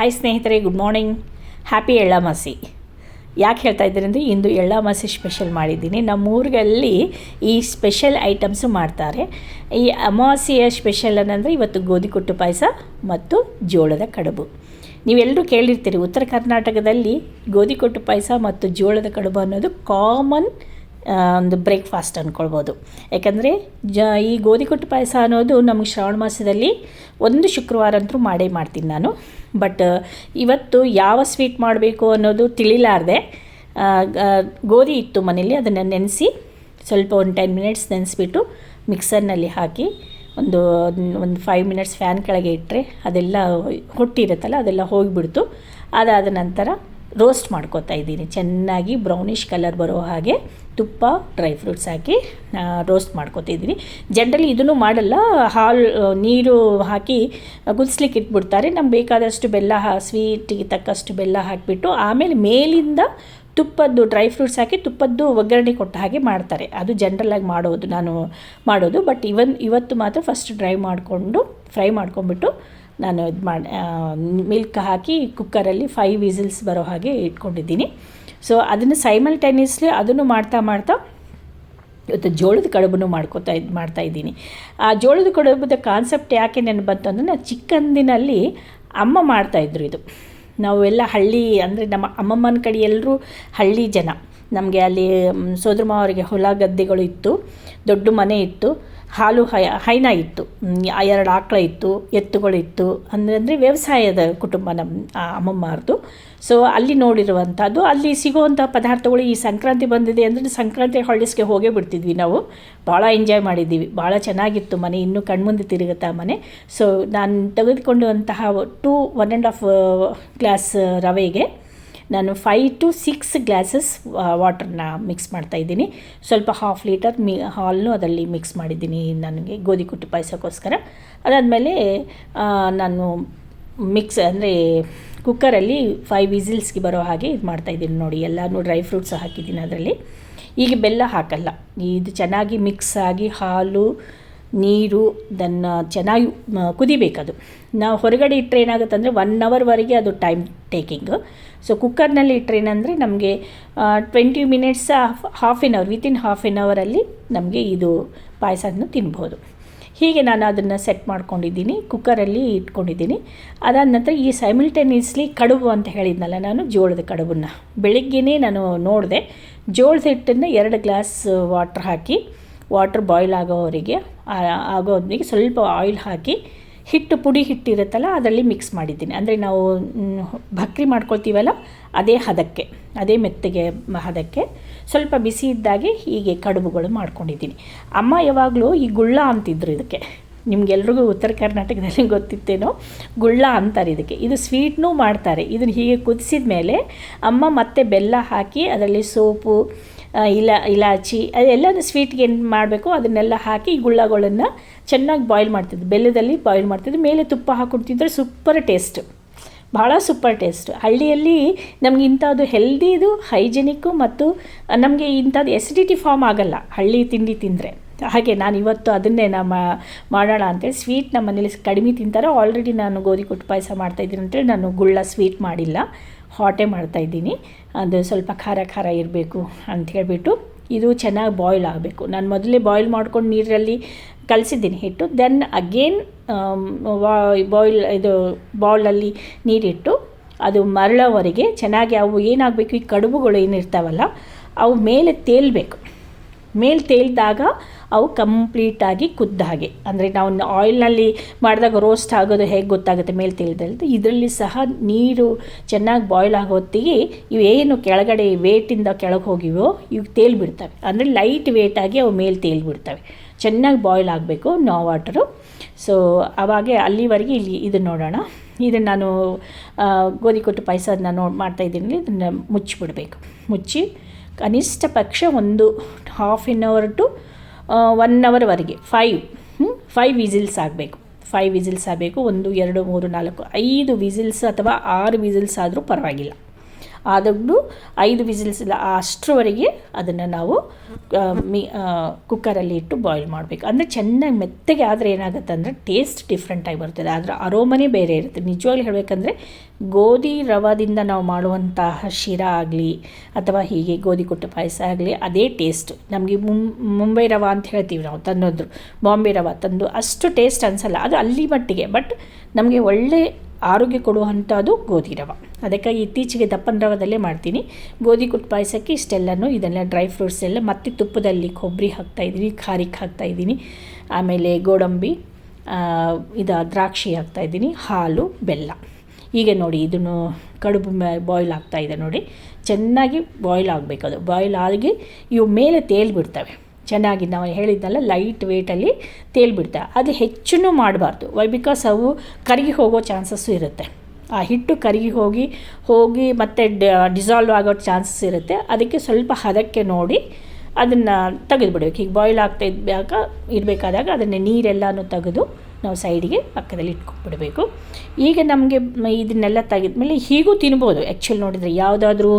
Hi ಸ್ನೇಹಿತರೆ good morning happy ಎಳ್ಳಾಮಾಸಿ ಯಾಕೆ ಹೇಳ್ತಾ ಇದ್ದೀನಿ ಅಂದರೆ, ಇಂದು ಎಳ್ಳಾಮಾಸಿ ಸ್ಪೆಷಲ್ ಮಾಡಿದ್ದೀನಿ. ನಮ್ಮ ಊರಲ್ಲಿ ಈ ಸ್ಪೆಷಲ್ ಐಟಮ್ಸು ಮಾಡ್ತಾರೆ. ಈ ಅಮಾವಾಸ್ಯೆಯ ಸ್ಪೆಷಲ್ ಅನ್ನಂದರೆ ಇವತ್ತು ಗೋಧಿ ಕುಟ್ಟು ಪಾಯಸ ಮತ್ತು ಜೋಳದ ಕಡುಬು. ನೀವೆಲ್ಲರೂ ಕೇಳಿರ್ತೀರಿ, ಉತ್ತರ ಕರ್ನಾಟಕದಲ್ಲಿ ಗೋಧಿ ಕೊಟ್ಟು ಪಾಯಸ ಮತ್ತು ಜೋಳದ ಕಡುಬು ಅನ್ನೋದು ಕಾಮನ್ ಒಂದು ಬ್ರೇಕ್ಫಾಸ್ಟ್ ಅಂದ್ಕೊಳ್ಬೋದು ಯಾಕಂದರೆ ಜ, ಈ ಗೋಧಿ ಕೊಟ್ಟು ಪಾಯಸ ಅನ್ನೋದು ನಮಗೆ ಶ್ರಾವಣ ಮಾಸದಲ್ಲಿ ಒಂದು ಶುಕ್ರವಾರ ಅಂತೂ ಮಾಡೇ ಮಾಡ್ತೀನಿ ನಾನು. ಬಟ್ ಇವತ್ತು ಯಾವ ಸ್ವೀಟ್ ಮಾಡಬೇಕು ಅನ್ನೋದು ತಿಳಿಲಾರ್ದೆ ಗೋಧಿ ಇತ್ತು ಮನೇಲಿ ಅದನ್ನು ನೆನೆಸಿ ಸ್ವಲ್ಪ ಒಂದು ಟೆನ್ ಮಿನಿಟ್ಸ್ ನೆನೆಸ್ಬಿಟ್ಟು ಮಿಕ್ಸರ್ನಲ್ಲಿ ಹಾಕಿ ಒಂದು ಒಂದು ಫೈವ್ ಮಿನಿಟ್ಸ್ ಫ್ಯಾನ್ ಕೆಳಗೆ ಇಟ್ಟರೆ ಅದೆಲ್ಲ ಹೊಟ್ಟಿರುತ್ತಲ್ಲ, ಅದೆಲ್ಲ ಹೋಗಿಬಿಡ್ತು. ಅದಾದ ನಂತರ ರೋಸ್ಟ್ ಮಾಡ್ಕೋತಾ ಇದ್ದೀನಿ. ಚೆನ್ನಾಗಿ ಬ್ರೌನಿಷ್ ಕಲರ್ ಬರೋ ಹಾಗೆ ತುಪ್ಪ ಡ್ರೈ ಫ್ರೂಟ್ಸ್ ಹಾಕಿ ರೋಸ್ಟ್ ಮಾಡ್ಕೊತಿದ್ದೀನಿ ಜನ್ರಲಿ ಇದನ್ನು ಮಾಡಲ್ಲ. ಹಾಲು ನೀರು ಹಾಕಿ ಕುದಿಸ್ಲಿಕ್ಕೆ ಇಟ್ಬಿಡ್ತಾರೆ. ನಮ್ಗೆ ಬೇಕಾದಷ್ಟು ಬೆಲ್ಲ ಸ್ವೀಟಿಗೆ ತಕ್ಕಷ್ಟು ಬೆಲ್ಲ ಹಾಕಿಬಿಟ್ಟು, ಆಮೇಲೆ ಮೇಲಿಂದ ತುಪ್ಪದ್ದು ಡ್ರೈ ಫ್ರೂಟ್ಸ್ ಹಾಕಿ, ತುಪ್ಪದ್ದು ಒಗ್ಗರಣೆ ಕೊಟ್ಟ ಹಾಗೆ ಮಾಡ್ತಾರೆ. ಅದು ಜನರಲಾಗಿ ಮಾಡೋದು, ನಾನು ಮಾಡೋದು. ಬಟ್ ಇವನ್ ಇವತ್ತು ಮಾತ್ರ ಫಸ್ಟ್ ಡ್ರೈ ಮಾಡಿಕೊಂಡು ಫ್ರೈ ಮಾಡ್ಕೊಂಬಿಟ್ಟು ನಾನು ಇದು ಮಾಡಿ ಮಿಲ್ಕ್ ಹಾಕಿ ಕುಕ್ಕರಲ್ಲಿ ಫೈವ್ ವಿಸಿಲ್ಸ್ ಬರೋ ಹಾಗೆ ಇಟ್ಕೊಂಡಿದ್ದೀನಿ. ಸೊ ಅದನ್ನು ಸೈಮಲ್ಟೇನಿಯಸ್ಲಿ ಅದನ್ನು ಮಾಡ್ತಾ ಮಾಡ್ತಾ ಇವತ್ತು ಜೋಳದ ಕಡುಬನ್ನು ಮಾಡ್ಕೋತಾ ಇದು, ಮಾಡ್ತಾ ಇದ್ದೀನಿ. ಆ ಜೋಳದ ಕಡುಬದ ಕಾನ್ಸೆಪ್ಟ್ ಯಾಕೆ ನೆನಪು ಬಂತು ಅಂದರೆ ನಾನು ಚಿಕ್ಕಂದಿನಲ್ಲಿ ಅಮ್ಮ ಮಾಡ್ತಾಯಿದ್ರು ಇದು. ನಾವೆಲ್ಲ ಹಳ್ಳಿ ಅಂದರೆ ನಮ್ಮ ಅಮ್ಮಮ್ಮನ ಕಡೆ ಎಲ್ಲರೂ ಹಳ್ಳಿ ಜನ. ನಮಗೆ ಅಲ್ಲಿ ಸೋದ್ರಮ್ಮ ಅವರಿಗೆ ಹೊಲ ಗದ್ದೆಗಳು ಇತ್ತು, ದೊಡ್ಡ ಮನೆ ಇತ್ತು, ಹಾಲು ಹೈ, ಹೈನ ಇತ್ತು ಎರಡು ಆಕಳ ಇತ್ತು ಎತ್ತುಗಳಿತ್ತು ಅಂದರೆ ಅಂದರೆ ವ್ಯವಸಾಯದ ಕುಟುಂಬ ನಮ್ಮ ಅಮ್ಮಮ್ಮರದು ಸೊ ಅಲ್ಲಿ ನೋಡಿರುವಂಥದ್ದು, ಅಲ್ಲಿ ಸಿಗುವಂಥ ಪದಾರ್ಥಗಳು ಈ ಸಂಕ್ರಾಂತಿ ಬಂದಿದೆ ಅಂದರೆ ಸಂಕ್ರಾಂತಿ ಹಾಲಿಡೇಸ್ಗೆ ಹೋಗೇ ಬಿಡ್ತಿದ್ವಿ ನಾವು. ಭಾಳ ಎಂಜಾಯ್ ಮಾಡಿದ್ದೀವಿ. ಭಾಳ ಚೆನ್ನಾಗಿತ್ತು ಮನೆ. ಇನ್ನೂ ಕಣ್ಮುಂದೆ ತಿರುಗುತ್ತಾ ಮನೆ. ಸೊ ನಾನು ತೆಗೆದುಕೊಂಡಂತಹ two one and half glass ರವೆಗೆ ನಾನು ಫೈವ್ ಟು ಸಿಕ್ಸ್ ಗ್ಲಾಸಸ್ ವಾಟರ್ನ ಮಿಕ್ಸ್ ಮಾಡ್ತಾಯಿದ್ದೀನಿ ಸ್ವಲ್ಪ ಹಾಫ್ ಲೀಟರ್ ಮಿ, ಹಾಲ್ನು ಅದರಲ್ಲಿ ಮಿಕ್ಸ್ ಮಾಡಿದ್ದೀನಿ ನನಗೆ ಗೋಧಿ ಕುಟ್ಟು ಪಾಯಸಕ್ಕೋಸ್ಕರ. ಅದಾದಮೇಲೆ ನಾನು ಮಿಕ್ಸ್ ಅಂದರೆ ಕುಕ್ಕರಲ್ಲಿ ಫೈವ್ ವಿಸಿಲ್ಸ್ಗೆ ಬರೋ ಹಾಗೆ ಇದು ಮಾಡ್ತಾಯಿದ್ದೀನಿ ನೋಡಿ. ಎಲ್ಲನೂ ಡ್ರೈ ಫ್ರೂಟ್ಸ್ ಹಾಕಿದ್ದೀನಿ ಅದರಲ್ಲಿ. ಈಗ ಬೆಲ್ಲ ಹಾಕಲ್ಲ. ಇದು ಚೆನ್ನಾಗಿ ಮಿಕ್ಸ್ ಆಗಿ ಹಾಲು, ನೀರು, ದನ್ನ ಚೆನ್ನಾಗಿ ಕುದಿಬೇಕದು. ನಾವು ಹೊರಗಡೆ ಇಟ್ಟರೆ ಏನಾಗುತ್ತೆ ಅಂದರೆ ಒನ್ ಅವರ್ವರೆಗೆ ಅದು ಟೈಮ್ ಟೇಕಿಂಗು ಸೊ ಕುಕ್ಕರ್ನಲ್ಲಿ ಇಟ್ಟರೆ ಏನಂದರೆ ನಮಗೆ twenty minutes half an hour within half an ಅವರಲ್ಲಿ ನಮಗೆ ಇದು ಪಾಯಸನ ತಿನ್ಬೋದು. ಹೀಗೆ ನಾನು ಅದನ್ನು ಸೆಟ್ ಮಾಡ್ಕೊಂಡಿದ್ದೀನಿ ಕುಕ್ಕರಲ್ಲಿ ಇಟ್ಕೊಂಡಿದ್ದೀನಿ. ಅದಾದ ನಂತರ ಈ ಸೈಮಿಲ್ಟೇನಿಯಸ್ಲಿ ಕಡುಬು ಅಂತ ಹೇಳಿದ್ನಲ್ಲ ನಾನು, ಜೋಳದ ಕಡುಬನ್ನು. ಬೆಳಿಗ್ಗೆನೇ ನಾನು ನೋಡಿದೆ, ಜೋಳದ ಹಿಟ್ಟನ್ನು ಎರಡು ಗ್ಲಾಸ್ ವಾಟ್ರ್ ಹಾಕಿ ವಾಟ್ರ್ ಬಾಯ್ಲ್ ಆಗೋವರೆಗೆ ಆಗೋದಿಗೆ ಸ್ವಲ್ಪ ಆಯಿಲ್ ಹಾಕಿ, ಹಿಟ್ಟು ಪುಡಿ ಹಿಟ್ಟಿರುತ್ತಲ್ಲ, ಅದರಲ್ಲಿ ಮಿಕ್ಸ್ ಮಾಡಿದ್ದೀನಿ. ಅಂದರೆ ನಾವು ಭಕ್ರಿ ಮಾಡ್ಕೊಳ್ತೀವಲ್ಲ ಅದೇ ಹದಕ್ಕೆ, ಅದೇ ಮೆತ್ತಗೆ ಹದಕ್ಕೆ ಸ್ವಲ್ಪ ಬಿಸಿ ಇದ್ದಾಗೆ ಹೀಗೆ ಕಡುಬುಗಳು ಮಾಡ್ಕೊಂಡಿದ್ದೀನಿ. ಅಮ್ಮ ಯಾವಾಗಲೂ ಈ ಗುಳ್ಳ ಅಂತಿದ್ರು ಇದಕ್ಕೆ. ನಿಮಗೆಲ್ರಿಗೂ ಉತ್ತರ ಕರ್ನಾಟಕದಲ್ಲಿ ಗೊತ್ತಿತ್ತೇನೋ? ಗುಳ್ಳ ಅಂತಾರೆ ಇದಕ್ಕೆ. ಇದು ಸ್ವೀಟ್ನೂ ಮಾಡ್ತಾರೆ. ಇದನ್ನು ಹೀಗೆ ಕುದಿಸಿದ ಮೇಲೆ ಅಮ್ಮ ಮತ್ತೆ ಬೆಲ್ಲ ಹಾಕಿ ಅದರಲ್ಲಿ ಸೋಪು ಇಲ, ಇಲಾಚಿ ಅದೆಲ್ಲ ಸ್ವೀಟ್ಗೆ ಏನು ಮಾಡಬೇಕು? ಅದನ್ನೆಲ್ಲ ಹಾಕಿ ಗುಳ್ಳಗಳನ್ನು ಚೆನ್ನಾಗಿ ಬಾಯ್ಲ್ ಮಾಡ್ತಿದ್ರು. ಬೆಲ್ಲದಲ್ಲಿ ಬಾಯ್ಲ್ ಮಾಡ್ತಿದ್ರು. ಮೇಲೆ ತುಪ್ಪ ಹಾಕ್ಕೊಂಡು ತಿಂದರೆ ಸೂಪರ್ ಟೇಸ್ಟ್. ಭಾಳ ಸೂಪರ್ ಟೇಸ್ಟ್. ಹಳ್ಳಿಯಲ್ಲಿ ನಮ್ಗೆ ಇಂಥದ್ದು ಹೆಲ್ದಿದು, ಹೈಜೆನಿಕ್ಕು ಮತ್ತು ನಮಗೆ ಇಂಥದ್ದು ಎಸಿಡಿಟಿ ಫಾರ್ಮ್ ಆಗಲ್ಲ ಹಳ್ಳಿ ತಿಂಡಿ ತಿಂದರೆ. ಹಾಗೆ ನಾನು ಇವತ್ತು ಅದನ್ನೇ ನಮ್ಮ ಮಾಡೋಣ ಅಂತೇಳಿ ಸ್ವೀಟ್ ನಮ್ಮ ಮನೇಲಿ ಕಡಿಮೆ ತಿಂತಾರೆ. ಆಲ್ರೆಡಿ ನಾನು ಗೋಧಿ ಕೊಟ್ಟು ಪಾಯಸ ಮಾಡ್ತಾಯಿದ್ದೀನಿ ಅಂತೇಳಿ ನಾನು ಗುಳ್ಳ ಸ್ವೀಟ್ ಮಾಡಿಲ್ಲ. ಹಾಟೇ ಮಾಡ್ತಾಯಿದ್ದೀನಿ ಅದು ಸ್ವಲ್ಪ ಖಾರ ಖಾರ ಇರಬೇಕು ಅಂತ ಹೇಳಿಬಿಟ್ಟು ಇದು ಚೆನ್ನಾಗಿ ಬಾಯ್ಲ್ ಆಗಬೇಕು. ನಾನು ಮೊದಲೇ ಬಾಯ್ಲ್ ಮಾಡ್ಕೊಂಡು ನೀರಲ್ಲಿ ಕಲಸಿದ್ದೀನಿ ಹಿಟ್ಟು. ದೆನ್ ಅಗೇನ್ ಬಾಯ್ಲ್ ಇದು ಬೌಲಲ್ಲಿ ನೀರಿಟ್ಟು, ಅದು ಮರಳೋವರೆಗೆ ಚೆನ್ನಾಗಿ ಅವು ಏನಾಗಬೇಕು? ಈ ಕಡುಬುಗಳು ಏನಿರ್ತಾವಲ್ಲ, ಅವು ಮೇಲೆ ತೇಲಬೇಕು. ಮೇಲೆ ತೇಲಿದಾಗ ಅವು ಕಂಪ್ಲೀಟಾಗಿ ಕುದ್ದ ಹಾಗೆ. ಅಂದರೆ ನಾವು ಆಯಿಲ್ನಲ್ಲಿ ಮಾಡಿದಾಗ ರೋಸ್ಟ್ ಆಗೋದು ಹೇಗೆ ಗೊತ್ತಾಗುತ್ತೆ ಮೇಲೆ ತಿಳಿದಲ್ದು ಇದರಲ್ಲಿ ಸಹ ನೀರು ಚೆನ್ನಾಗಿ ಬಾಯ್ಲ್ ಆಗೋ ಹೊತ್ತಿಗೆ ಇವೇನು ಕೆಳಗಡೆ ವೇಟಿಂದ ಕೆಳಗೆ ಹೋಗಿವೋ, ಇವು ತೇಲ್ಬಿಡ್ತವೆ ಅಂದರೆ ಲೈಟ್ ವೇಟಾಗಿ ಅವು ಮೇಲೆ ತೇಲ್ಬಿಡ್ತವೆ ಚೆನ್ನಾಗಿ ಬಾಯ್ಲ್ ಆಗಬೇಕು ನೋ ವಾಟರು ಸೊ ಅವಾಗೆ ಅಲ್ಲಿವರೆಗೆ ಇಲ್ಲಿ ಇದನ್ನು ನೋಡೋಣ. ಇದನ್ನು ನಾನು ಗೋಧಿ ಕೊಟ್ಟು ಪಾಯಸ ಅದನ್ನ ನೋಡಿ ಮಾಡ್ತಾಯಿದ್ದೀನಿ ಇದನ್ನು ಮುಚ್ಚಿಬಿಡಬೇಕು. ಮುಚ್ಚಿ ಕನಿಷ್ಠ ಪಕ್ಷ ಒಂದು half an hour to one ಅವರ್ವರೆಗೆ five five whistles ಆಗಬೇಕು. ಫೈವ್ ವಿಸಿಲ್ಸ್ ಆಗಬೇಕು. ಒಂದು, ಎರಡು, ಮೂರು, ನಾಲ್ಕು, ಐದು ವಿಸಿಲ್ಸ್ ಅಥವಾ ಆರು ವಿಸಿಲ್ಸ್ ಆದರೂ ಪರವಾಗಿಲ್ಲ. ಆದಾಗಲೂ ಐದು ವಿಸಿಲ್ಸ್ ಇಲ್ಲ, ಅಷ್ಟರವರೆಗೆ ಅದನ್ನು ನಾವು ಮೀ ಕುಕ್ಕರಲ್ಲಿ ಇಟ್ಟು ಬಾಯ್ಲ್ ಮಾಡಬೇಕು. ಅಂದರೆ ಚೆನ್ನಾಗಿ ಮೆತ್ತಗೆ ಆದರೆ ಏನಾಗುತ್ತೆ ಅಂದರೆ ಟೇಸ್ಟ್ ಡಿಫ್ರೆಂಟಾಗಿ ಬರ್ತದೆ. ಅದರ ಅರೋಮನೆ ಬೇರೆ ಇರುತ್ತೆ. ನಿಜವಾಗ್ಲೂ ಹೇಳಬೇಕಂದ್ರೆ ಗೋಧಿ ರವಾದಿಂದ ನಾವು ಮಾಡುವಂತಹ ಶಿರಾ ಆಗಲಿ ಅಥವಾ ಹೀಗೆ ಗೋಧಿ ಕೊಟ್ಟ ಪಾಯಸ ಆಗಲಿ ಅದೇ ಟೇಸ್ಟ್ ನಮಗೆ ಮುಂಬೈ ರವ ಅಂತ ಹೇಳ್ತೀವಿ ನಾವು ತನ್ನೋದು ಬಾಂಬೆ ರವ ತಂದು ಅಷ್ಟು ಟೇಸ್ಟ್ ಅನಿಸಲ್ಲ. ಅದು ಅಲ್ಲಿ ಮಟ್ಟಿಗೆ. ಬಟ್ ನಮಗೆ ಒಳ್ಳೆ ಆರೋಗ್ಯ ಕೊಡುವಂಥದ್ದು ಗೋಧಿ ರವ. ಅದಕ್ಕಾಗಿ ಇತ್ತೀಚೆಗೆ ದಪ್ಪನ ರವದಲ್ಲೇ ಮಾಡ್ತೀನಿ. ಗೋಧಿ ಕುಟ್ ಪಾಯಸಕ್ಕೆ ಇಷ್ಟೆಲ್ಲನೂ ಇದೆಲ್ಲ ಡ್ರೈ ಫ್ರೂಟ್ಸ್ ಎಲ್ಲ ಮತ್ತೆ ತುಪ್ಪದಲ್ಲಿ ಕೊಬ್ಬರಿ ಹಾಕ್ತಾಯಿದ್ದೀನಿ ಖಾರಿಕ್ ಹಾಕ್ತಾಯಿದ್ದೀನಿ ಆಮೇಲೆ ಗೋಡಂಬಿ ಇದು ದ್ರಾಕ್ಷಿ ಹಾಕ್ತಾಯಿದ್ದೀನಿ ಹಾಲು, ಬೆಲ್ಲ. ಹೀಗೆ ನೋಡಿ ಇದನ್ನು ಕಡುಬು ಬಾಯ್ಲ್ ಆಗ್ತಾಯಿದೆ ನೋಡಿ. ಚೆನ್ನಾಗಿ ಬಾಯ್ಲ್ ಆಗಬೇಕು ಅದು. ಬಾಯ್ಲ್ ಆಗಿ ಇವು ಮೇಲೆ ತೇಲ್ಬಿಡ್ತವೆ ಚೆನ್ನಾಗಿ ನಾವು ಹೇಳಿದ್ದಲ್ಲ ಲೈಟ್ ವೇಟಲ್ಲಿ ತೇಲ್ಬಿಡ್ತವೆ ಅದು ಹೆಚ್ಚು ಮಾಡಬಾರ್ದು. ವೈ ಬಿಕಾಸ್ ಅವು ಕರಗಿ ಹೋಗೋ ಚಾನ್ಸಸ್ಸು ಇರುತ್ತೆ. ಆ ಹಿಟ್ಟು ಕರಗಿ ಹೋಗಿ ಹೋಗಿ ಮತ್ತೆ ಡಿಸಾಲ್ವ್ ಆಗೋ ಚಾನ್ಸಸ್ ಇರುತ್ತೆ. ಅದಕ್ಕೆ ಸ್ವಲ್ಪ ಹದಕ್ಕೆ ನೋಡಿ ಅದನ್ನು ತೆಗೆದುಬಿಡ್ಬೇಕು. ಹೀಗೆ ಬಾಯ್ಲ್ ಆಗ್ತಾ ಇದ್ದಾಗ, ಇರಬೇಕಾದಾಗ ಅದನ್ನು ನೀರೆಲ್ಲನೂ ತೆಗೆದು ನಾವು ಸೈಡಿಗೆ ಪಕ್ಕದಲ್ಲಿ ಇಟ್ಕೊಂಡ್ಬಿಡಬೇಕು. ಈಗ ನಮಗೆ ಇದನ್ನೆಲ್ಲ ತೆಗೆದ್ಮೇಲೆ ಹೀಗೂ ತಿನ್ಬೋದು. ಆ್ಯಕ್ಚುಲಿ ನೋಡಿದರೆ ಯಾವುದಾದ್ರೂ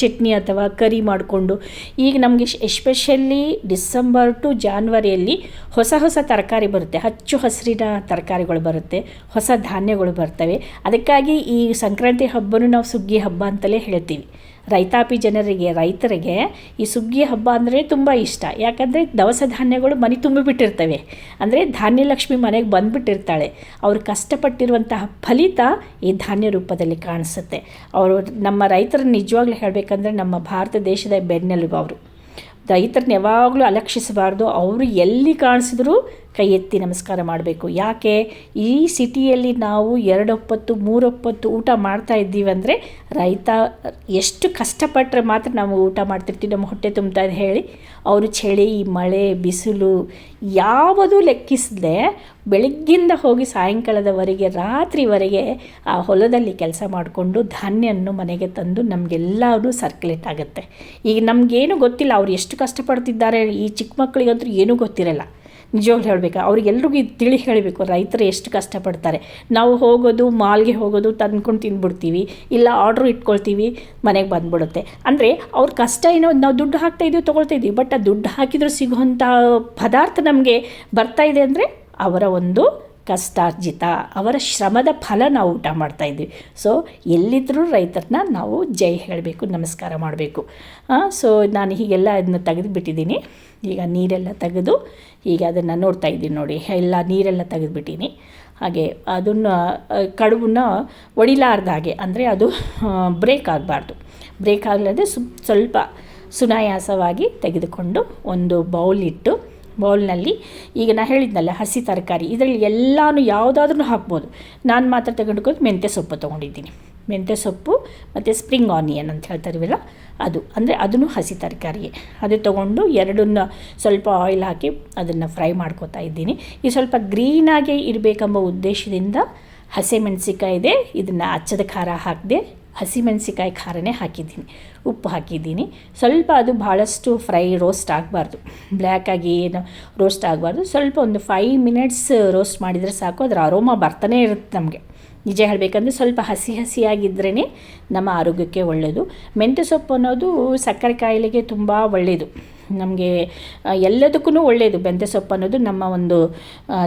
ಚಟ್ನಿ ಅಥವಾ ಕರಿ ಮಾಡಿಕೊಂಡು. ಈಗ ನಮಗೆ ಎಸ್ಪೆಷಲಿ ಡಿಸೆಂಬರ್ ಟು ಜಾನ್ವರಿಯಲ್ಲಿ ಹೊಸ ಹೊಸ ತರಕಾರಿ ಬರುತ್ತೆ. ಹಚ್ಚು ಹಸಿರಿನ ತರಕಾರಿಗಳು ಬರುತ್ತೆ. ಹೊಸ ಧಾನ್ಯಗಳು ಬರ್ತವೆ. ಅದಕ್ಕಾಗಿ ಈ ಸಂಕ್ರಾಂತಿ ಹಬ್ಬನೂ ನಾವು ಸುಗ್ಗಿ ಹಬ್ಬ ಅಂತಲೇ ಹೇಳ್ತೀವಿ. ರೈತಾಪಿ ಜನರಿಗೆ, ರೈತರಿಗೆ ಈ ಸುಗ್ಗಿ ಹಬ್ಬ ಅಂದರೆ ತುಂಬ ಇಷ್ಟ. ಯಾಕಂದರೆ ದವಸ ಧಾನ್ಯಗಳು ಮನೆ ತುಂಬಿಬಿಟ್ಟಿರ್ತವೆ ಅಂದರೆ ಧಾನ್ಯಲಕ್ಷ್ಮಿ ಮನೆಗೆ ಬಂದುಬಿಟ್ಟಿರ್ತಾಳೆ. ಅವರು ಕಷ್ಟಪಟ್ಟಿರುವಂತಹ ಫಲಿತ ಈ ಧಾನ್ಯ ರೂಪದಲ್ಲಿ ಕಾಣಿಸುತ್ತೆ. ಅವರು ನಮ್ಮ ರೈತರನ್ನ ನಿಜವಾಗ್ಲೂ ಹೇಳಬೇಕಂದ್ರೆ ನಮ್ಮ ಭಾರತ ದೇಶದ ಬೆನ್ನೆಲುಬು ಅವರು. ರೈತರನ್ನ ಯಾವಾಗಲೂ ಅಲಕ್ಷಿಸಬಾರ್ದು. ಅವರು ಎಲ್ಲಿ ಕಾಣಿಸಿದ್ರೂ ಕೈ ಎತ್ತಿ ನಮಸ್ಕಾರ ಮಾಡಬೇಕು. ಯಾಕೆ? ಈ ಸಿಟಿಯಲ್ಲಿ ನಾವು ಎರಡೊಪ್ಪತ್ತು, ಮೂರೊಪ್ಪತ್ತು ಊಟ ಮಾಡ್ತಾ ಇದ್ದೀವಿ ಅಂದರೆ ರೈತ ಎಷ್ಟು ಕಷ್ಟಪಟ್ಟರೆ ಮಾತ್ರ ನಾವು ಊಟ ಮಾಡ್ತಿರ್ತೀವಿ. ನಮ್ಮ ಹೊಟ್ಟೆ ತುಂಬ್ತಾ ಇದೆ ಹೇಳಿ. ಅವರು ಚಳಿ, ಮಳೆ, ಬಿಸಿಲು ಯಾವುದೂ ಲೆಕ್ಕಿಸದೆ ಬೆಳಗ್ಗಿಂದ ಹೋಗಿ ಸಾಯಂಕಾಲದವರೆಗೆ, ರಾತ್ರಿವರೆಗೆ ಆ ಹೊಲದಲ್ಲಿ ಕೆಲಸ ಮಾಡಿಕೊಂಡು ಧಾನ್ಯವನ್ನು ಮನೆಗೆ ತಂದು ನಮಗೆಲ್ಲರೂ ಸರ್ಕ್ಯುಲೇಟ್ ಆಗುತ್ತೆ. ಈಗ ನಮಗೇನು ಗೊತ್ತಿಲ್ಲ, ಅವ್ರು ಎಷ್ಟು ಕಷ್ಟಪಡ್ತಿದ್ದಾರೆ. ಈ ಚಿಕ್ಕ ಮಕ್ಕಳಿಗಂತೂ ಏನೂ ಗೊತ್ತಿರಲ್ಲ. ನಿಜವಾಗ್ಲೂ ಹೇಳಬೇಕು? ಅವ್ರಿಗೆಲ್ರಿಗೂ ಇದು ತಿಳಿ ಹೇಳಬೇಕು. ರೈತರು ಎಷ್ಟು ಕಷ್ಟಪಡ್ತಾರೆ. ನಾವು ಹೋಗೋದು, ಮಾಲ್ಗೆ ಹೋಗೋದು ತಂದ್ಕೊಂಡು ತಿಂದ್ಬಿಡ್ತೀವಿ. ಇಲ್ಲ ಆರ್ಡ್ರ್ ಇಟ್ಕೊಳ್ತೀವಿ, ಮನೆಗೆ ಬಂದ್ಬಿಡುತ್ತೆ. ಅಂದರೆ ಅವ್ರ ಕಷ್ಟ ಏನೋ ನಾವು ದುಡ್ಡು ಹಾಕ್ತಾ ಇದೀವಿ, ತೊಗೊಳ್ತಾ ಇದ್ದೀವಿ ಬಟ್ ಆ ದುಡ್ಡು ಹಾಕಿದರೂ ಸಿಗುವಂಥ ಪದಾರ್ಥ ನಮಗೆ ಬರ್ತಾ ಇದೆ ಅಂದರೆ ಅವರ ಒಂದು ಕಷ್ಟಾರ್ಜಿತ, ಅವರ ಶ್ರಮದ ಫಲ ನಾವು ಊಟ ಮಾಡ್ತಾ ಇದ್ದೀವಿ ಸೊ ಎಲ್ಲಿದ್ದರೂ ರೈತರನ್ನ ನಾವು ಜೈ ಹೇಳಬೇಕು, ನಮಸ್ಕಾರ ಮಾಡಬೇಕು. ಸೊ ನಾನು ಹೀಗೆಲ್ಲ ಅದನ್ನ ತೆಗೆದುಬಿಟ್ಟಿದ್ದೀನಿ. ಈಗ ನೀರೆಲ್ಲ ತೆಗೆದು ಈಗ ಅದನ್ನು ನೋಡ್ತಾ ಇದ್ದೀನಿ ನೋಡಿ. ಎಲ್ಲ ನೀರೆಲ್ಲ ತೆಗೆದುಬಿಟ್ಟೀನಿ ಹಾಗೆ ಅದನ್ನು ಕಡುಬನ್ನ ಒಡಿಲಾರ್ದ ಹಾಗೆ, ಅಂದರೆ ಅದು ಬ್ರೇಕ್ ಆಗಬಾರ್ದು. ಬ್ರೇಕ್ ಆಗಲಾರ್ದೆ ಸ್ವಲ್ಪ ಸುನಾಯಾಸವಾಗಿ ತೆಗೆದುಕೊಂಡು ಒಂದು ಬೌಲ್ ಇಟ್ಟು ಬೌಲ್ನಲ್ಲಿ ಈಗ ನಾನು ಹೇಳಿದ್ನಲ್ಲ ಹಸಿ ತರಕಾರಿ, ಇದರಲ್ಲಿ ಎಲ್ಲನೂ ಯಾವುದಾದ್ರೂ ಹಾಕ್ಬೋದು. ನಾನು ಮಾತ್ರ ತೆಗೆದುಕೊಂಡು ಮೆಂತ್ಯ ಸೊಪ್ಪು ತೊಗೊಂಡಿದ್ದೀನಿ. ಮೆಂತ್ಯ ಸೊಪ್ಪು ಮತ್ತು ಸ್ಪ್ರಿಂಗ್ ಆನಿಯನ್ ಅಂತ ಹೇಳ್ತಾರಿವಲ್ಲ ಅದು. ಅಂದರೆ ಅದನ್ನು ಹಸಿ ತರಕಾರಿಯೇ. ಅದು ತೊಗೊಂಡು ಎರಡನ್ನ ಸ್ವಲ್ಪ ಆಯಿಲ್ ಹಾಕಿ ಅದನ್ನು ಫ್ರೈ ಮಾಡ್ಕೋತಾ ಇದ್ದೀನಿ. ಈ ಸ್ವಲ್ಪ ಗ್ರೀನಾಗೇ ಇರಬೇಕೆಂಬ ಉದ್ದೇಶದಿಂದ ಹಸಿಮೆಣಸಿಕಾಯಿ ಇದೆ, ಇದನ್ನು ಅಚ್ಚದ ಖಾರ ಹಾಕದೆ ಹಸಿಮೆಣಸಿಕಾಯಿ ಖಾರನೇ ಹಾಕಿದ್ದೀನಿ. ಉಪ್ಪು ಹಾಕಿದ್ದೀನಿ. ಸ್ವಲ್ಪ ಅದು ಭಾಳಷ್ಟು ಫ್ರೈ ರೋಸ್ಟ್ ಆಗಬಾರ್ದು. ಬ್ಲ್ಯಾಕಾಗಿ ಏನು ರೋಸ್ಟ್ ಆಗಬಾರ್ದು. ಸ್ವಲ್ಪ ಒಂದು ಫೈವ್ ಮಿನಿಟ್ಸ್ ರೋಸ್ಟ್ ಮಾಡಿದರೆ ಸಾಕು. ಅದರ ಅರೋಮ ಬರ್ತಾನೆ ಇರುತ್ತೆ ನಮಗೆ. ನಿಜ ಹೇಳಬೇಕಂದ್ರೆ ಸ್ವಲ್ಪ ಹಸಿ ಹಸಿಯಾಗಿದ್ರೇ ನಮ್ಮ ಆರೋಗ್ಯಕ್ಕೆ ಒಳ್ಳೆಯದು ಮೆಂತ್ಯ ಸೊಪ್ಪು ಅನ್ನೋದು ಸಕ್ಕರೆ ಕಾಯಿಲೆಗೆ ತುಂಬ ಒಳ್ಳೆಯದು ನಮಗೆ ಎಲ್ಲದಕ್ಕೂ ಒಳ್ಳೆಯದು ಮೆಂತ್ಯ ಸೊಪ್ಪು ಅನ್ನೋದು ನಮ್ಮ ಒಂದು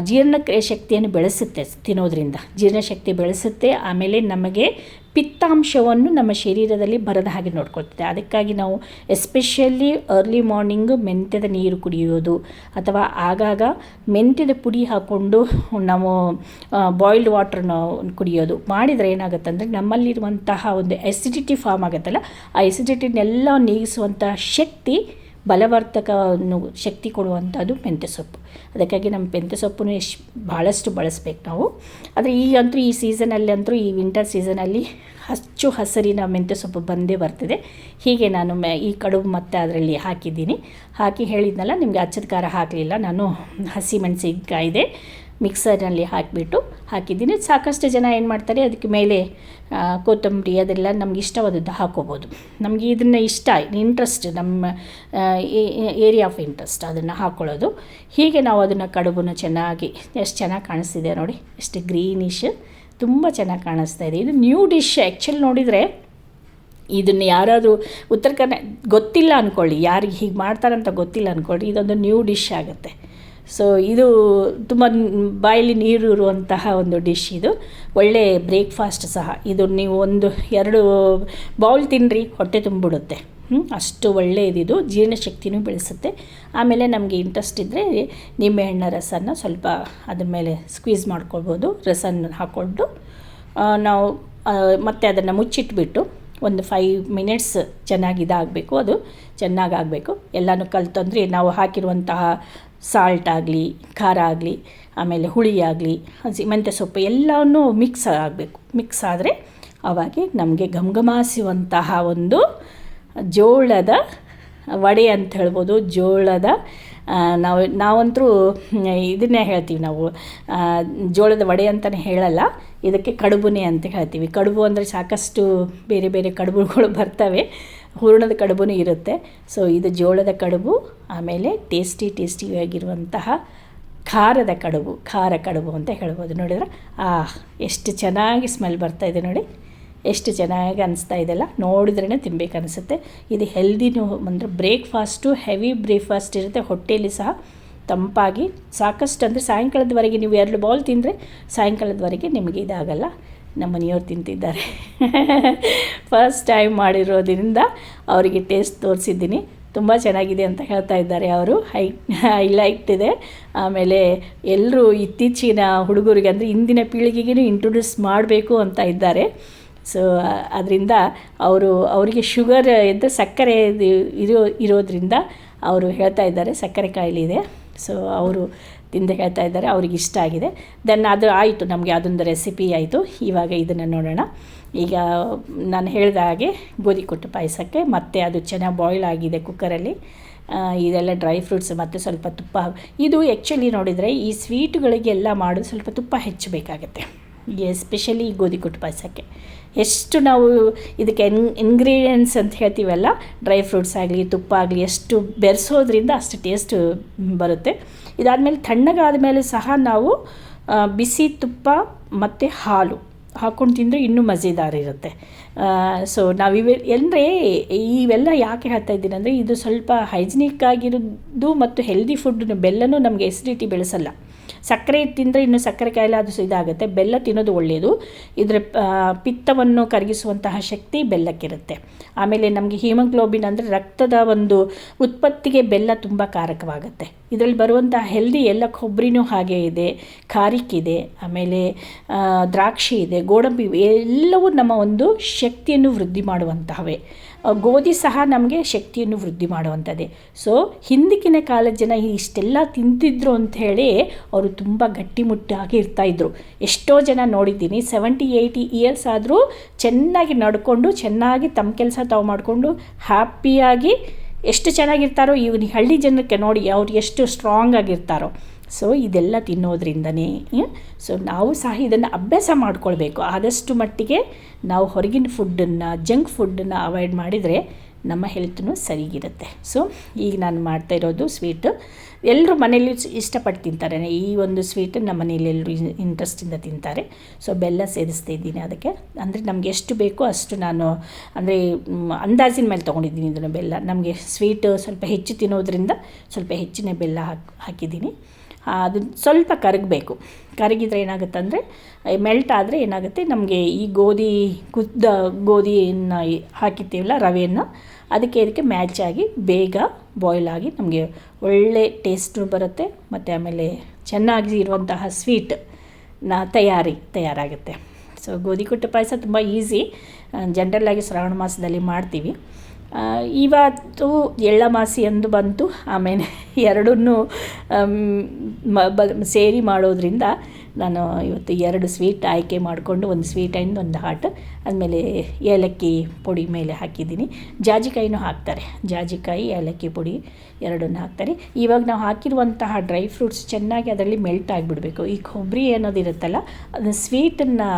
ಜೀರ್ಣಕ್ರಿಯೆ ಶಕ್ತಿಯನ್ನು ಬೆಳೆಸುತ್ತೆ ತಿನ್ನೋದ್ರಿಂದ. ಜೀರ್ಣಶಕ್ತಿ ಬೆಳೆಸುತ್ತೆ, ಆಮೇಲೆ ನಮಗೆ ಪಿತ್ತಾಂಶವನ್ನು ನಮ್ಮ ಶರೀರದಲ್ಲಿ ಬರದ ಹಾಗೆ ನೋಡ್ಕೊಳ್ತದೆ. ಅದಕ್ಕಾಗಿ ನಾವು ಎಸ್ಪೆಷಲಿ ಅರ್ಲಿ ಮಾರ್ನಿಂಗ್ ಮೆಂತ್ಯದ ನೀರು ಕುಡಿಯೋದು, ಅಥವಾ ಆಗಾಗ ಮೆಂತ್ಯದ ಪುಡಿ ಹಾಕ್ಕೊಂಡು ನಾವು ಬಾಯ್ಲ್ಡ್ ವಾಟ್ರನ್ನ ಕುಡಿಯೋದು. ಮಾಡಿದರೆ ಏನಾಗುತ್ತೆ ಅಂದರೆ ನಮ್ಮಲ್ಲಿರುವಂತಹ ಒಂದು ಎಸಿಡಿಟಿ ಫಾರ್ಮ್ ಆಗುತ್ತಲ್ಲ, ಆ ಎಸಿಡಿಟಿನೆಲ್ಲ ನೀಗಿಸುವಂತಹ ಶಕ್ತಿ ಬಲವರ್ಧಕವನ್ನು ಶಕ್ತಿ ಕೊಡುವಂಥದ್ದು ಮೆಂತ್ಯ ಸೊಪ್ಪು. ಅದಕ್ಕಾಗಿ ನಮ್ಮ ಮೆಂತ್ಯ ಸೊಪ್ಪನ್ನು ಎಷ್ಟು ಭಾಳಷ್ಟು ಬಳಸ್ಬೇಕು ನಾವು. ಆದರೆ ಈಗಂತೂ ಈ ಸೀಸನಲ್ಲಿ ಅಂತೂ ಈ ವಿಂಟರ್ ಸೀಸನಲ್ಲಿ ಹಚ್ಚು ಹಸಿರಿನ ಮೆಂತ್ಯ ಸೊಪ್ಪು ಬಂದೇ ಬರ್ತಿದೆ. ಹೀಗೆ ನಾನು ಈ ಕಡುಬು ಮತ್ತೆ ಅದರಲ್ಲಿ ಹಾಕಿದ್ದೀನಿ. ಹಾಕಿ ಹೇಳಿದ್ನಲ್ಲ, ನಿಮಗೆ ಅಚ್ಚದ ಖಾರ ಹಾಕಲಿಲ್ಲ. ನಾನು ಹಸಿ ಮೆಣಸಿನ್ಕಾಯಿದೆ ಮಿಕ್ಸರ್ನಲ್ಲಿ ಹಾಕಿಬಿಟ್ಟು ಹಾಕಿದ್ದೀನಿ. ಸಾಕಷ್ಟು ಜನ ಏನು ಮಾಡ್ತಾರೆ, ಅದಕ್ಕೆ ಮೇಲೆ ಕೊತ್ತಂಬರಿ ಅದೆಲ್ಲ ನಮ್ಗೆ ಇಷ್ಟವಾದದ್ದು ಹಾಕೋಬೋದು. ನಮಗೆ ಇದನ್ನು ಇಷ್ಟ ಇಂಟ್ರೆಸ್ಟ್ ನಮ್ಮ ಏರಿಯಾ ಆಫ್ ಇಂಟ್ರೆಸ್ಟ್ ಅದನ್ನು ಹಾಕ್ಕೊಳ್ಳೋದು ಹೀಗೆ ನಾವು ಅದನ್ನು ಕಡುಬನ್ನು ಚೆನ್ನಾಗಿ ಎಷ್ಟು ಚೆನ್ನಾಗಿ ಕಾಣಿಸ್ತಿದೆ ನೋಡಿ, ಎಷ್ಟು ಗ್ರೀನಿಶ್ ತುಂಬ ಚೆನ್ನಾಗಿ ಕಾಣಿಸ್ತಾ ಇದೆ. ಇದು ನ್ಯೂ ಡಿಶ್ ಆ್ಯಕ್ಚುಲಿ ನೋಡಿದರೆ ಇದನ್ನು ಯಾರಾದರೂ ಉತ್ತರ ಕರ್ನಾ, ಗೊತ್ತಿಲ್ಲ ಅಂದ್ಕೊಳ್ಳಿ ಯಾರಿಗೆ ಹೀಗೆ ಮಾಡ್ತಾರಂತ ಗೊತ್ತಿಲ್ಲ ಅಂದ್ಕೊಳ್ಳಿ ಇದೊಂದು ನ್ಯೂ ಡಿಶ್ ಆಗುತ್ತೆ. ಸೊ ಇದು ತುಂಬ ಬಾಯಲ್ಲಿ ನೀರು ಇರುವಂತಹ ಒಂದು ಡಿಶ್ ಇದು. ಒಳ್ಳೆ ಬ್ರೇಕ್ಫಾಸ್ಟ್ ಸಹ. ಇದು ನೀವು ಒಂದು, ಎರಡು ಬೌಲ್ ತಿನ್ನಿರಿ ಹೊಟ್ಟೆ ತುಂಬಿಡುತ್ತೆ ಅಷ್ಟು ಒಳ್ಳೆಯದಿದು ಜೀರ್ಣಶಕ್ತಿನೂ ಬೆಳೆಸುತ್ತೆ. ಆಮೇಲೆ ನಮಗೆ ಇಂಟ್ರೆಸ್ಟ್ ಇದ್ದರೆ ನಿಂಬೆಹಣ್ಣ ರಸನ ಸ್ವಲ್ಪ ಅದ್ರ ಮೇಲೆ ಸ್ಕ್ವೀಸ್ ಮಾಡ್ಕೊಳ್ಬೋದು. ರಸನ ಹಾಕ್ಕೊಂಡು ನಾವು ಮತ್ತೆ ಅದನ್ನು ಮುಚ್ಚಿಟ್ಬಿಟ್ಟು ಒಂದು ಫೈವ್ ಮಿನಿಟ್ಸ್ ಚೆನ್ನಾಗಿ ಇದಾಗಬೇಕು. ಅದು ಚೆನ್ನಾಗಾಗಬೇಕು ಎಲ್ಲನೂ ಕಲ್ತಂದರೆ ನಾವು ಹಾಕಿರುವಂತಹ ಸಾಲ್ಟ್ ಆಗಲಿ, ಖಾರ ಆಗಲಿ, ಆಮೇಲೆ ಹುಳಿ ಆಗಲಿ, ಹಸಿ ಮೆಂತ್ಯ ಸೊಪ್ಪು ಎಲ್ಲವನ್ನೂ ಮಿಕ್ಸ್ ಆಗಬೇಕು. ಮಿಕ್ಸ್ ಆದರೆ ಅವಾಗೆ ನಮಗೆ ಘಮಘಮಾಸುವಂತಹ ಒಂದು ಜೋಳದ ವಡೆ ಅಂತ ಹೇಳ್ಬೋದು. ಜೋಳದ ನಾವು, ನಾವಂತರೂ ಇದನ್ನೇ ಹೇಳ್ತೀವಿ ನಾವು. ಜೋಳದ ವಡೆ ಅಂತಲೇ ಹೇಳಲ್ಲ. ಇದಕ್ಕೆ ಕಡುಬುನೇ ಅಂತ ಹೇಳ್ತೀವಿ. ಕಡುಬು ಅಂದರೆ ಸಾಕಷ್ಟು ಬೇರೆ ಬೇರೆ ಕಡುಬುಗಳು ಬರ್ತವೆ. ಹೂರಣದ ಕಡುಬು ಇರುತ್ತೆ. ಸೊ ಇದು ಜೋಳದ ಕಡುಬು, ಆಮೇಲೆ ಟೇಸ್ಟಿ ಟೇಸ್ಟಿಯಾಗಿರುವಂತಹ ಖಾರದ ಕಡುಬು, ಖಾರ ಕಡುಬು ಅಂತ ಹೇಳ್ಬೋದು. ನೋಡಿದ್ರೆ? ಆ, ಎಷ್ಟು ಚೆನ್ನಾಗಿ ಸ್ಮೆಲ್ ಬರ್ತಾ ಇದೆ ನೋಡಿ. ಎಷ್ಟು ಚೆನ್ನಾಗಿ ಅನಿಸ್ತಾ ಇದೆಲ್ಲ. ನೋಡಿದ್ರೇ ತಿನ್ಬೇಕು ಅನಿಸುತ್ತೆ. ಇದು ಹೆಲ್ದಿನೂ ಅಂದರೆ ಬ್ರೇಕ್ಫಾಸ್ಟು ಹೆವಿ ಬ್ರೇಕ್ಫಾಸ್ಟ್ ಇರುತ್ತೆ. ಹೊಟ್ಟೆಯಲ್ಲಿ ಸಹ ತಂಪಾಗಿ, ಸಾಕಷ್ಟು ಅಂದರೆ ಸಾಯಂಕಾಲದವರೆಗೆ ನೀವು ಎರಡು ಬೌಲ್ ತಿಂದರೆ ಸಾಯಂಕಾಲದವರೆಗೆ ನಿಮಗೆ ಇದಾಗಲ್ಲ. ನಮ್ಮ ಮನೆಯವ್ರು ತಿಂತಿದ್ದಾರೆ. ಫಸ್ಟ್ ಟೈಮ್ ಮಾಡಿರೋದ್ರಿಂದ ಅವರಿಗೆ ಟೇಸ್ಟ್ ತೋರಿಸಿದ್ದೀನಿ. ತುಂಬ ಚೆನ್ನಾಗಿದೆ ಅಂತ ಹೇಳ್ತಾ ಇದ್ದಾರೆ ಅವರು. ಹೈ ಲೈಕ್ ಇದೆ. ಆಮೇಲೆ ಎಲ್ಲರೂ ಇತ್ತೀಚಿನ ಹುಡುಗರಿಗೆ ಅಂದರೆ ಇಂದಿನ ಪೀಳಿಗೆಗೂ ಇಂಟ್ರೊಡ್ಯೂಸ್ ಮಾಡಬೇಕು ಅಂತ ಇದ್ದಾರೆ. ಸೊ ಅದರಿಂದ ಅವರು, ಅವರಿಗೆ ಶುಗರ್ ಎಂದರೆ ಸಕ್ಕರೆ ಇರೋ, ಇರೋದರಿಂದ ಅವರು ಹೇಳ್ತಾ ಇದ್ದಾರೆ. ಸಕ್ಕರೆ ಕಾಯಿಲೆ ಇದೆ. ಸೊ ಅವರು ತಿಂದು ಹೇಳ್ತಾ ಇದ್ದಾರೆ, ಅವ್ರಿಗೆ ಇಷ್ಟ ಆಗಿದೆ. ದೆನ್ ಅದು ಆಯಿತು, ನಮಗೆ ಅದೊಂದು ರೆಸಿಪಿ ಆಯಿತು. ಇವಾಗ ಇದನ್ನು ನೋಡೋಣ. ಈಗ ನಾನು ಹೇಳಿದ ಹಾಗೆ ಗೋಧಿ ಕೊಟ್ಟು ಪಾಯಸಕ್ಕೆ, ಮತ್ತೆ ಅದು ಚೆನ್ನಾಗಿ ಬಾಯ್ಲ್ ಆಗಿದೆ ಕುಕ್ಕರಲ್ಲಿ ಇದೆಲ್ಲ ಡ್ರೈ ಫ್ರೂಟ್ಸ್ ಮತ್ತು ಸ್ವಲ್ಪ ತುಪ್ಪ ಇದು ಆ್ಯಕ್ಚುಲಿ ನೋಡಿದರೆ ಈ ಸ್ವೀಟುಗಳಿಗೆಲ್ಲ ಮಾಡೋದು ಸ್ವಲ್ಪ ತುಪ್ಪ ಹೆಚ್ಚಬೇಕಾಗತ್ತೆ ಎಸ್ಪೆಷಲಿ ಗೋಧಿ ಕುಟ್ಟು ಪಾಯಸಕ್ಕೆ. ಎಷ್ಟು ನಾವು ಇದಕ್ಕೆ ಎನ್ ಇಂಗ್ರೀಡಿಯೆಂಟ್ಸ್ ಅಂತ ಹೇಳ್ತೀವಲ್ಲ ಡ್ರೈ ಫ್ರೂಟ್ಸ್ ಆಗಲಿ, ತುಪ್ಪ ಆಗಲಿ, ಎಷ್ಟು ಬೆರೆಸೋದ್ರಿಂದ ಅಷ್ಟು ಟೇಸ್ಟ್ ಬರುತ್ತೆ. ಇದಾದಮೇಲೆ ತಣ್ಣಗಾದ ಮೇಲೆ ಸಹ ನಾವು ಬಿಸಿ ತುಪ್ಪ ಮತ್ತು ಹಾಲು ಹಾಕ್ಕೊಂಡು ತಿಂದರೆ ಇನ್ನೂ ಮಜೇದಾರಿರುತ್ತೆ ಇರುತ್ತೆ. ಸೊ ನಾವು ಇವೆ, ಅಂದರೆ ಇವೆಲ್ಲ ಯಾಕೆ ಹೇಳ್ತಾ ಇದ್ದೀನಿ ಅಂದರೆ ಇದು ಸ್ವಲ್ಪ ಹೈಜಿನಿಕ್ ಆಗಿರೋದು ಮತ್ತು ಹೆಲ್ದಿ ಫುಡ್ ಬೆಲ್ಲನೂ ನಮಗೆ ಎಸಿಡಿಟಿ ಬೆಳೆಸಲ್ಲ. ಸಕ್ಕರೆ ತಿಂದರೆ ಇನ್ನು ಸಕ್ಕರೆ ಕಾಯಿಲೆ ಅದು ಇದಾಗುತ್ತೆ. ಬೆಲ್ಲ ತಿನ್ನೋದು ಒಳ್ಳೆಯದು ಇದರ ಪಿತ್ತವನ್ನು ಕರಗಿಸುವಂತಹ ಶಕ್ತಿ ಬೆಲ್ಲಕ್ಕಿರುತ್ತೆ. ಆಮೇಲೆ ನಮಗೆ ಹಿಮೋಗ್ಲೋಬಿನ್ ಅಂದರೆ ರಕ್ತದ ಒಂದು ಉತ್ಪತ್ತಿಗೆ ಬೆಲ್ಲ ತುಂಬ ಕಾರಕವಾಗುತ್ತೆ. ಇದರಲ್ಲಿ ಬರುವಂತಹ ಹೆಲ್ದಿ ಎಲ್ಲ ಕೊಬ್ಬರಿನೂ ಹಾಗೆ ಇದೆ ಖಾರಿಕ್ಕಿದೆ ಆಮೇಲೆ ದ್ರಾಕ್ಷಿ ಇದೆ, ಗೋಡಂಬಿ ಎಲ್ಲವೂ ನಮ್ಮ ಒಂದು ಶಕ್ತಿಯನ್ನು ವೃದ್ಧಿ ಮಾಡುವಂತಹವೇ. ಗೋಧಿ ಸಹ ನಮಗೆ ಶಕ್ತಿಯನ್ನು ವೃದ್ಧಿ ಮಾಡುವಂಥದ್ದೇ. ಸೊ ಹಿಂದಿಕಿನ ಕಾಲದ ಜನ ಇಷ್ಟೆಲ್ಲ ತಿಂತಿದ್ರು ಅಂಥೇಳಿ ಅವರು ತುಂಬ ಗಟ್ಟಿಮುಟ್ಟಾಗಿ ಇರ್ತಾಯಿದ್ರು ಎಷ್ಟೋ ಜನ ನೋಡಿದ್ದೀನಿ ಸೆವೆಂಟಿ ಏಯ್ಟಿ ಇಯರ್ಸ್ ಆದರೂ ಚೆನ್ನಾಗಿ ನಡ್ಕೊಂಡು, ಚೆನ್ನಾಗಿ ತಮ್ಮ ಕೆಲಸ ತಾವು ಮಾಡಿಕೊಂಡು ಹ್ಯಾಪಿಯಾಗಿ ಎಷ್ಟು ಚೆನ್ನಾಗಿರ್ತಾರೋ ಇವನು ಹಳ್ಳಿ ಜನಕ್ಕೆ ನೋಡಿ ಅವ್ರು ಎಷ್ಟು ಸ್ಟ್ರಾಂಗ್ ಆಗಿರ್ತಾರೋ. ಸೊ ಇದೆಲ್ಲ ತಿನ್ನೋದ್ರಿಂದನೇ ಸೊ ನಾವು ಸಹ ಇದನ್ನು ಅಭ್ಯಾಸ ಮಾಡ್ಕೊಳ್ಬೇಕು. ಆದಷ್ಟು ಮಟ್ಟಿಗೆ ನಾವು ಹೊರಗಿನ ಫುಡ್ಡನ್ನು ಜಂಕ್ ಫುಡ್ಡನ್ನು ಅವಾಯ್ಡ್ ಮಾಡಿದರೆ ನಮ್ಮ ಹೆಲ್ತ್ನೂ ಸರಿಗಿರುತ್ತೆ. ಸೊ ಈಗ ನಾನು ಮಾಡ್ತಾ ಇರೋದು ಸ್ವೀಟು ಎಲ್ಲರೂ ಮನೇಲಿ ಇಷ್ಟಪಟ್ಟು ತಿಂತಾರೆ. ಈ ಒಂದು ಸ್ವೀಟ್ ನಮ್ಮ ಮನೇಲಿ ಎಲ್ಲರೂ ಇಂಟ್ರೆಸ್ಟಿಂದ ತಿಂತಾರೆ. ಸೊ ಬೆಲ್ಲ ಸೇರಿಸ್ತಾ ಇದ್ದೀನಿ ಅದಕ್ಕೆ. ಅಂದರೆ ನಮಗೆ ಎಷ್ಟು ಬೇಕೋ ಅಷ್ಟು ನಾನು, ಅಂದರೆ ಅಂದಾಜಿನ ಮೇಲೆ ತೊಗೊಂಡಿದ್ದೀನಿ ಇದನ್ನು ಬೆಲ್ಲ. ನಮಗೆ ಸ್ವೀಟ್ ಸ್ವಲ್ಪ ಹೆಚ್ಚು ತಿನ್ನೋದ್ರಿಂದ ಸ್ವಲ್ಪ ಹೆಚ್ಚಿನ ಬೆಲ್ಲ ಹಾಕಿ, ಹಾಕಿದ್ದೀನಿ. ಅದು ಸ್ವಲ್ಪ ಕರಗಬೇಕು. ಕರಗಿದ್ರೆ ಏನಾಗುತ್ತೆ ಅಂದರೆ ಮೆಲ್ಟ್ ಆದರೆ ಏನಾಗುತ್ತೆ, ನಮಗೆ ಈ ಗೋಧಿ ಕುದ್ದ ಗೋಧಿಯನ್ನು ಹಾಕಿರ್ತೀವಲ್ಲ, ರವೆಯನ್ನು, ಅದಕ್ಕೆ ಇದಕ್ಕೆ ಮ್ಯಾಚ್ ಆಗಿ ಬೇಗ ಬಾಯ್ಲ್ ಆಗಿ ನಮಗೆ ಒಳ್ಳೆ ಟೇಸ್ಟು ಬರುತ್ತೆ, ಮತ್ತು ಆಮೇಲೆ ಚೆನ್ನಾಗಿ ಇರುವಂತಹ ಸ್ವೀಟ್ನ ತಯಾರಿ ತಯಾರಾಗುತ್ತೆ. ಸೊ ಗೋಧಿ ಕುಟ್ಟು ಪಾಯಸ ತುಂಬ ಈಸಿ ಜನ್ರಲ್ಲಾಗಿ ಶ್ರಾವಣ ಮಾಸದಲ್ಲಿ ಮಾಡ್ತೀವಿ. ಇವತ್ತು ಎಳ್ಳಮಾಸಿ ಎಂದು ಬಂತು. ಆಮೇಲೆ ಎರಡನ್ನೂ ಸೇರಿ ಮಾಡೋದ್ರಿಂದ ನಾನು ಇವತ್ತು ಎರಡು ಸ್ವೀಟ್ ಆಯ್ಕೆ ಮಾಡಿಕೊಂಡು ಒಂದು ಸ್ವೀಟ್ ಆ್ಯಂಡ್ ಒಂದು ಹಾಟ್, ಆದಮೇಲೆ ಏಲಕ್ಕಿ ಪುಡಿ ಮೇಲೆ ಹಾಕಿದ್ದೀನಿ. ಜಾಜಿಕಾಯಿನೂ ಹಾಕ್ತಾರೆ. ಜಾಜಿಕಾಯಿ, ಏಲಕ್ಕಿ ಪುಡಿ ಎರಡನ್ನು ಹಾಕ್ತಾರೆ. ಇವಾಗ ನಾವು ಹಾಕಿರುವಂತಹ ಡ್ರೈ ಫ್ರೂಟ್ಸ್ ಚೆನ್ನಾಗಿ ಅದರಲ್ಲಿ ಮೆಲ್ಟ್ ಆಗಿಬಿಡಬೇಕು. ಈ ಕೊಬ್ಬರಿ ಅನ್ನೋದಿರುತ್ತಲ್ಲ ಅದನ್ನು ಸ್ವೀಟನ್ನು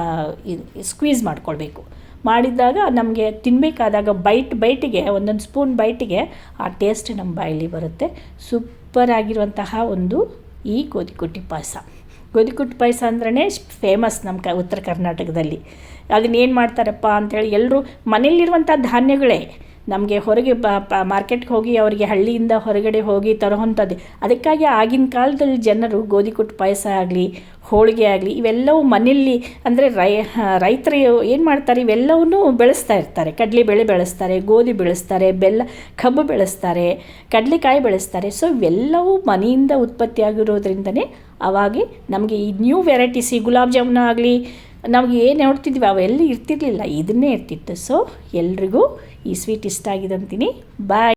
ಸ್ಕ್ವೀಸ್ ಮಾಡ್ಕೊಳ್ಬೇಕು. ಮಾಡಿದಾಗ ನಮಗೆ ತಿನ್ನಬೇಕಾದಾಗ ಬೈಟ್ ಬೈಟಿಗೆ ಒಂದೊಂದು ಸ್ಪೂನ್ ಬೈಟಿಗೆ ಆ ಟೇಸ್ಟ್ ನಮ್ಮ ಬಾಯಲ್ಲಿ ಬರುತ್ತೆ. ಸೂಪರ್ ಆಗಿರುವಂತಹ ಒಂದು ಈ ಗೋಧಿಕುಟ್ಟಿ ಪಾಯಸ. ಗೋಧಿಕುಟ್ಟಿ ಪಾಯಸ ಅಂದ್ರೆ ಫೇಮಸ್ ನಮ್ಮ ಕ, ಉತ್ತರ ಕರ್ನಾಟಕದಲ್ಲಿ. ಅದನ್ನೇನು ಮಾಡ್ತಾರಪ್ಪ ಅಂತೇಳಿ ಎಲ್ಲರೂ ಮನೇಲಿರುವಂಥ ಧಾನ್ಯಗಳೇ ನಮಗೆ ಹೊರಗೆ ಮಾರ್ಕೆಟ್ಗೆ ಹೋಗಿ ಅವರಿಗೆ ಹಳ್ಳಿಯಿಂದ ಹೊರಗಡೆ ಹೋಗಿ ತರೋವಂಥದ್ದು. ಅದಕ್ಕಾಗಿ ಆಗಿನ ಕಾಲದಲ್ಲಿ ಜನರು ಗೋಧಿ ಕುಟ್ಟು ಪಾಯಸ ಆಗಲಿ, ಹೋಳಿಗೆ ಆಗಲಿ, ಇವೆಲ್ಲವೂ ಮನೆಯಲ್ಲಿ ಅಂದರೆ ರೈ ರೈತರು ಏನು ಮಾಡ್ತಾರೆ? ಇವೆಲ್ಲವನ್ನೂ ಬೆಳೆಸ್ತಾ ಇರ್ತಾರೆ. ಕಡಲೆಬೇಳೆ ಬೆಳೆಸ್ತಾರೆ, ಗೋಧಿ ಬೆಳೆಸ್ತಾರೆ, ಬೆಲ್ಲ, ಕಬ್ಬು ಬೆಳೆಸ್ತಾರೆ, ಕಡಲೆಕಾಯಿ ಬೆಳೆಸ್ತಾರೆ. ಸೊ ಇವೆಲ್ಲವೂ ಮನೆಯಿಂದ ಉತ್ಪತ್ತಿಯಾಗಿರೋದ್ರಿಂದನೇ ಅವಾಗೆ ನಮಗೆ ಈ ನ್ಯೂ ವೆರೈಟೀಸ್ ಈ ಗುಲಾಬ್ ಜಾಮೂನು ಆಗಲಿ, ನಮಗೆ ಏನು ನೋಡ್ತಿದ್ವಿ, ಅವೆಲ್ಲ ಇರ್ತಿರ್ಲಿಲ್ಲ, ಇದನ್ನೇ ಇರ್ತಿತ್ತು. ಸೊ ಎಲ್ರಿಗೂ ಈ ಸ್ವೀಟ್ ಇಷ್ಟ ಆಗಿದೆ ಅಂತೀನಿ. ಬಾಯ್